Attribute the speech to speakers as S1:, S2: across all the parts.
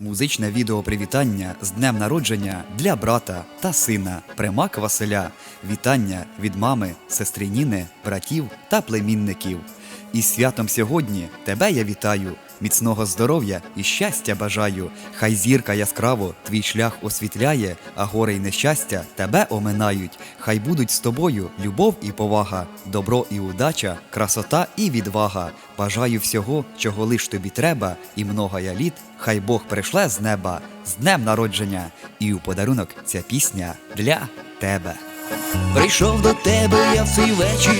S1: Музичне відео привітання з днем народження для брата та сина Примак Василя. Вітання від мами, сестри Ніни, братів та племінників. І святом сьогодні тебе я вітаю. Міцного здоров'я і щастя бажаю. Хай зірка яскраво твій шлях освітляє, а гори й нещастя тебе оминають. Хай будуть з тобою любов і повага, добро і удача, красота і відвага. Бажаю всього, чого лиш тобі треба, і многая літ, хай Бог пришле з неба, з днем народження, і у подарунок ця пісня для тебе.
S2: Прийшов до тебе я в цей вечір,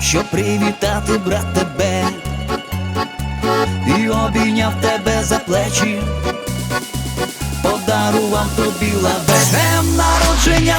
S2: щоб привітати брат тебе, обійняв тебе за плечі, подарував тобі лаве. Народження,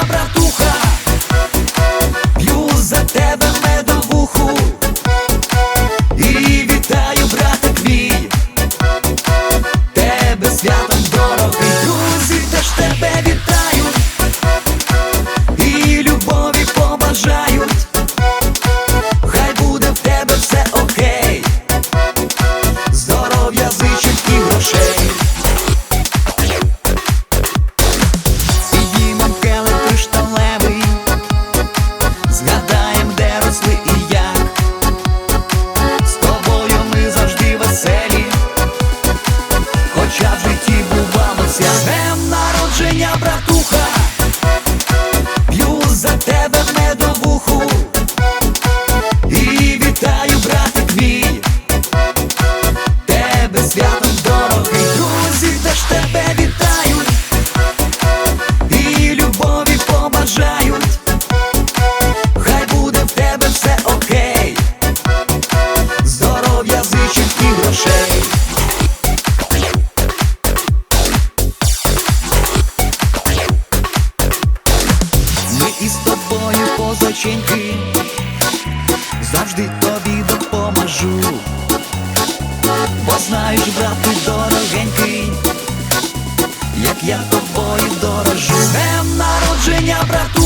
S2: святом дорогий Друзі теж тебе вітають. І любові побажають. Хай буде в тебе все окей. Здоров'я зичить і грошей. Ми із тобою позаченьки, завжди тобі допоможу. Знаєш, брат, ти дорогенький, як я тобою дорожу. Днем народження, братуха,